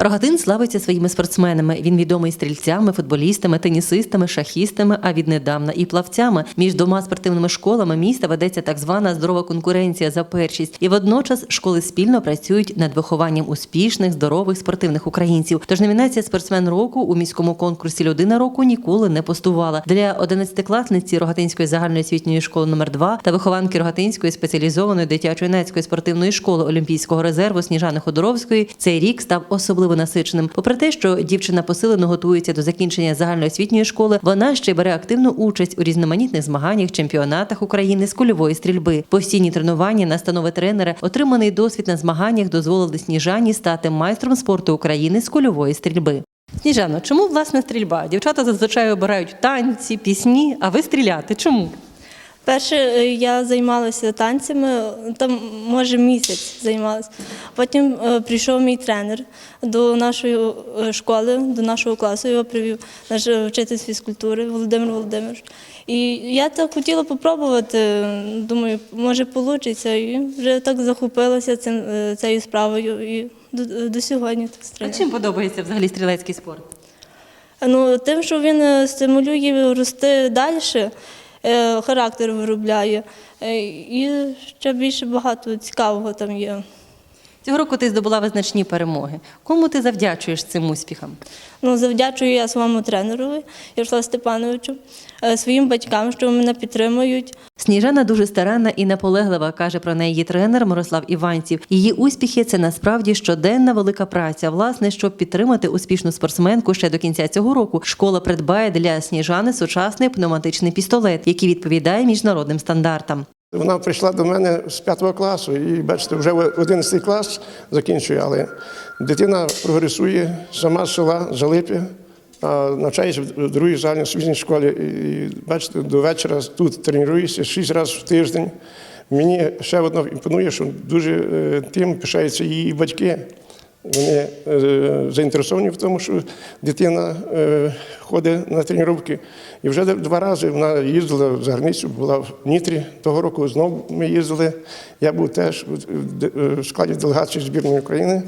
Рогатин славиться своїми спортсменами. Він відомий стрільцями, футболістами, тенісистами, шахістами, а віднедавна і плавцями. Між двома спортивними школами міста ведеться так звана здорова конкуренція за першість. І водночас школи спільно працюють над вихованням успішних, здорових спортивних українців. Тож номінація спортсмен року у міському конкурсі Людина року ніколи не пустувала. Для 11-класниці Рогатинської загальноосвітньої школи номер 2 та вихованки Рогатинської спеціалізованої дитячо-юнацької спортивної школи Олімпійського резерву Сніжани Ходоровської цей рік став особливо насиченим. Попри те, що дівчина посилено готується до закінчення загальноосвітньої школи, вона ще бере активну участь у різноманітних змаганнях, чемпіонатах України з кульової стрільби. Постійні тренування, настанови тренера, отриманий досвід на змаганнях дозволили Сніжані стати майстром спорту України з кульової стрільби. Сніжано, чому власне стрільба? Дівчата зазвичай обирають танці, пісні, а ви стріляти. Чому? Перше е, я займалася танцями, там може місяць займалася. Потім е, прийшов мій тренер до нашої е, школи, до нашого класу. Його привів наш вчитель фізкультури Володимир Володимирович. І я так хотіла попробувати. Думаю, може вийде. І вже так захопилася цим, цією справою і до, до сьогодні так А чим подобається взагалі стрілецький спорт? Ну, тим, що він стимулює рости далі, характер виробляє, е, і ще більше багато цікавого там є. Цього року ти здобула визначні перемоги. Кому ти завдячуєш цим успіхам? Ну, завдячую я своєму тренерові Ярославу Степановичу, е, своїм батькам, що мене підтримують. Сніжана дуже старанна і наполеглива, каже про неї тренер Мирослав Іванців. Її успіхи це насправді щоденна велика праця. Власне, щоб підтримати успішну спортсменку ще до кінця цього року, школа придбає для сніжани сучасний пневматичний пістолет, який відповідає міжнародним стандартам. Вона прийшла до мене з п'ятого класу, і бачите, вже 11 клас закінчує, але дитина прогресує сама з села Залипі, а навчається в другій загальній освітній школі. І бачите, до вечора тут тренуюся шість разів в тиждень. Мені ще одно імпонує, що дуже е, тим пишаються її батьки. Вони е, заінтересовані в тому, що дитина е, ходить на тренування. І вже два рази вона їздила за границю, була в Нітрі. Того року знову ми їздили. Я був теж е, в складі делегації збірної України.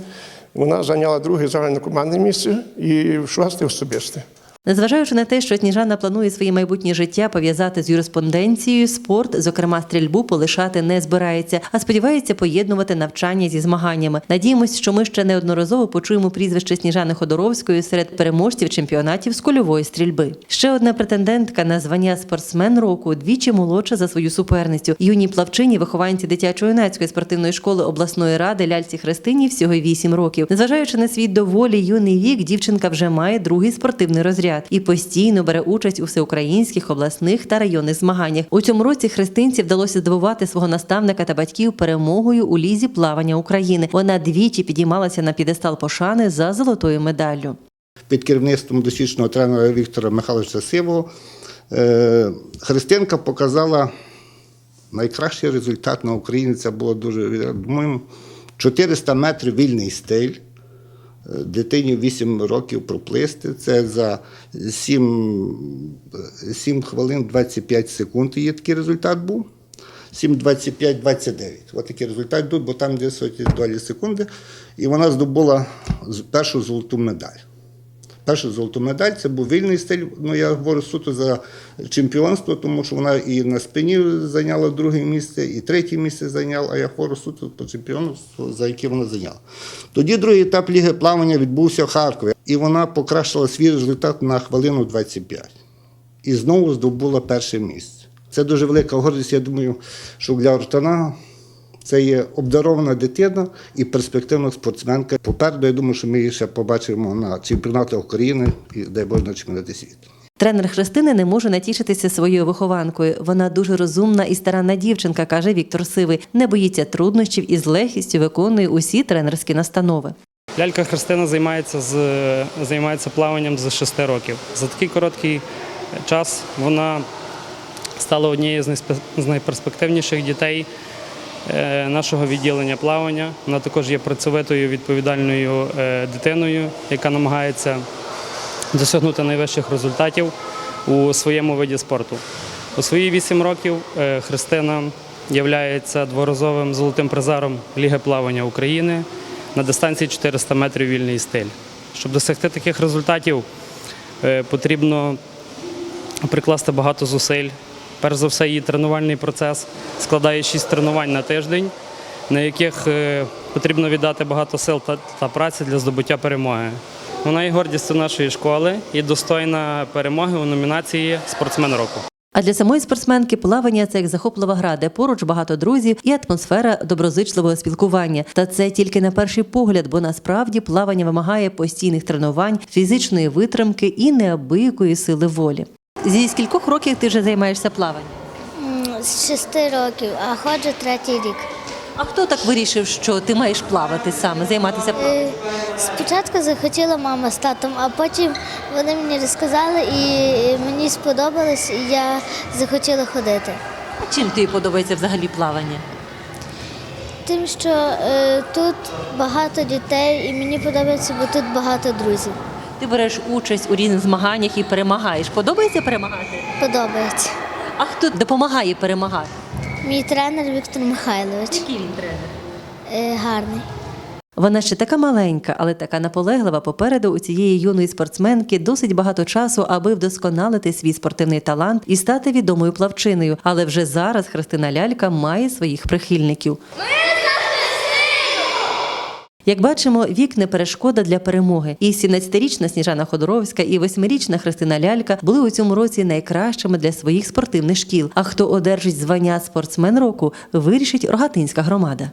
Вона зайняла друге загальнокомандне місце і шосте особисте. Незважаючи на те, що Сніжана планує своє майбутнє життя пов'язати з юриспонденцією, спорт, зокрема стрільбу, полишати не збирається, а сподівається поєднувати навчання зі змаганнями. Надіємось, що ми ще неодноразово почуємо прізвище Сніжани Ходоровської серед переможців чемпіонатів з кульової стрільби. Ще одна претендентка на звання спортсмен року двічі молодша за свою суперницю. Юній плавчині, вихованці дитячо-юнацької спортивної школи обласної ради ляльці Христині всього 8 років. Незважаючи на свій доволі юний вік, дівчинка вже має другий спортивний розряд і постійно бере участь у всеукраїнських, обласних та районних змаганнях. У цьому році христинці вдалося здивувати свого наставника та батьків перемогою у лізі плавання України. Вона двічі підіймалася на підестал пошани за золотою медаллю. під керівництвом досвідченого тренера Віктора Михайловича Сивого е, Христинка показала найкращий результат на Україні. Це було дуже думаю, 400 метрів вільний стиль. Дитині 8 років проплисти. Це за 7, 7 хвилин 25 секунд є такий результат був. 7.25-29. Ось такий результат був, бо там десь долі секунди. І вона здобула першу золоту медаль. Першу золоту медаль це був вільний стиль. Ну я говорю суто за чемпіонство, тому що вона і на спині зайняла друге місце, і третє місце зайняла, а я говорю суто по чемпіонству, за яке вона зайняла. Тоді другий етап ліги плавання відбувся в Харкові, і вона покращила свій результат на хвилину 25. І знову здобула перше місце. Це дуже велика гордість. Я думаю, що для Ортана це є обдарована дитина і перспективна спортсменка. Попереду, я думаю, що ми її ще побачимо на чемпіонатах України і дай Боже на чемпіонаті світу. Тренер Христини не може натішитися своєю вихованкою. Вона дуже розумна і старанна дівчинка, каже Віктор Сивий. Не боїться труднощів і з легкістю виконує усі тренерські настанови. Лялька Христина займається з займається плаванням з 6 років. За такий короткий час вона стала однією з найперспективніших дітей нашого відділення плавання. Вона також є працьовитою відповідальною е, дитиною, яка намагається досягнути найвищих результатів у своєму виді спорту. У свої 8 років е, Христина є дворазовим золотим призером Ліги плавання України. на дистанції 400 метрів вільний стиль. Щоб досягти таких результатів, е, потрібно прикласти багато зусиль. Перш за все, її тренувальний процес складає 6 тренувань на тиждень, на яких е, потрібно віддати багато сил та, та праці для здобуття перемоги. Вона є гордістю нашої школи і достойна перемоги у номінації Спортсмен року. А для самої спортсменки плавання це як захоплива гра, де поруч багато друзів і атмосфера доброзичливого спілкування. Та це тільки на перший погляд, бо насправді плавання вимагає постійних тренувань, фізичної витримки і неабиякої сили волі. Зі скількох років ти вже займаєшся плаванням? З шести років, а ходжу третій рік. А хто так вирішив, що ти маєш плавати саме, займатися плаванням? Е, Спочатку захотіла мама з татом, а потім вони мені розказали і мені сподобалось, і я захотіла ходити. А чим тобі подобається взагалі плавання? Тим, що е, тут багато дітей, і мені подобається, бо тут багато друзів. Ти береш участь у різних змаганнях і перемагаєш. Подобається перемагати? Подобається. А хто допомагає перемагати? Мій тренер Віктор Михайлович Який він тренер? е, гарний. Вона ще така маленька, але така наполеглива. Попереду у цієї юної спортсменки досить багато часу, аби вдосконалити свій спортивний талант і стати відомою плавчиною. Але вже зараз Христина Лялька має своїх прихильників. Як бачимо, вік не перешкода для перемоги. І 17-річна Сніжана Ходоровська, і 8-річна Христина Лялька були у цьому році найкращими для своїх спортивних шкіл. А хто одержить звання спортсмен року, вирішить Рогатинська громада.